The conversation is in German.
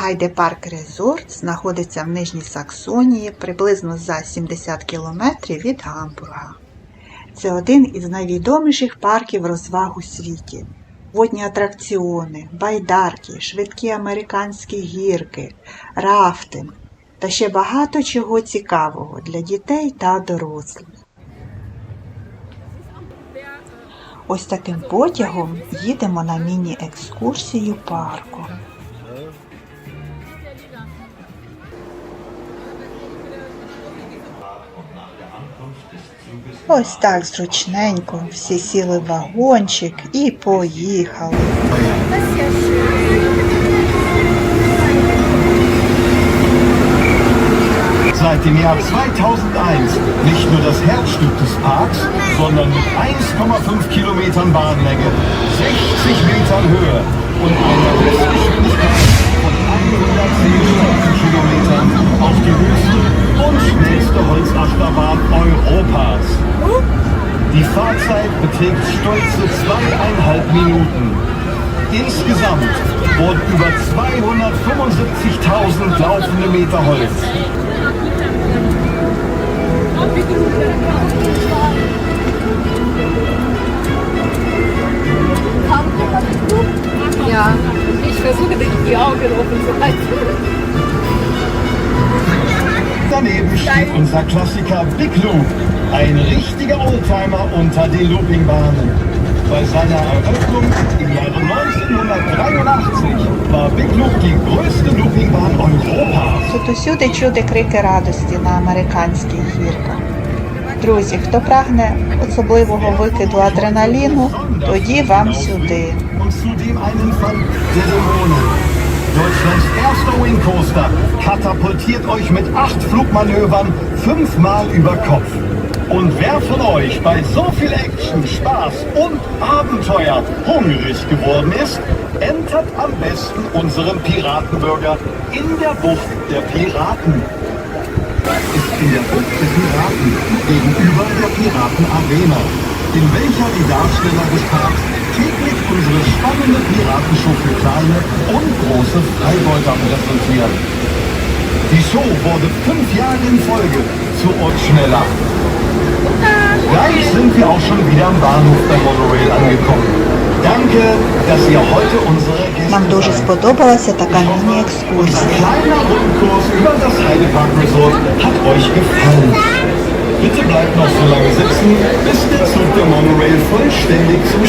Хайде Парк Резорт знаходиться в Нижній Саксонії приблизно за 70 кілометрів від Гамбурга. Це один із найвідоміших парків розваг у світі. Водні атракціони, байдарки, швидкі американські гірки, рафтинг та ще багато чого цікавого для дітей та дорослих. Ось таким потягом їдемо на міні-екскурсію парку. Ось так зручненько всі сіли в вагончик і поїхали. Seit dem Jahr 2001 nicht nur das Herzstück des Parks, sondern mit 1,5 Kilometern Bahnlänge, 60 Metern Höhe und einer Höchstgeschwindigkeit Die Fahrzeit beträgt stolze zweieinhalb Minuten. Insgesamt wurden über 275.000 laufende Meter Holz Ja, ich versuche die Augen offen zu halten. Daneben steht unser Klassiker Big Loop, ein richtiger Oldtimer unter den Loopingbahnen. Bei seiner Eröffnung im Jahre 1983 war Big Loop die größte Loopingbahn Europas. Тут усюди чути крики радості на американських гірках. Друзі, хто прагне особливого викиду адреналіну, тоді вам сюди. Und zudem einen Fall der Dämonen. Deutschlands erster Wing Coaster katapultiert euch mit acht Flugmanövern fünfmal über Kopf. Und wer von euch bei so viel Action, Spaß und Abenteuer hungrig geworden ist, entert am besten unseren Piratenburger in der Bucht der Piraten. Ist in der Bucht der Piraten gegenüber der Piratenarena, in welcher die Darsteller des Parks täglich unsere spannende Piratenshow für kleine und große Freibeuter präsentieren. Die Show wurde fünf Jahre in Folge zu uns schneller. Gleich sind wir auch schon wieder am Bahnhof der Monorail angekommen. Danke, dass ihr heute unsere Gäste Нам дуже seid. сподобалася така Unser міні-екскурсія. kleiner Rundkurs über das Heidepark Resort hat euch gefallen. Bitte bleibt noch so lange sitzen, bis der Zug der Monorail vollständig zum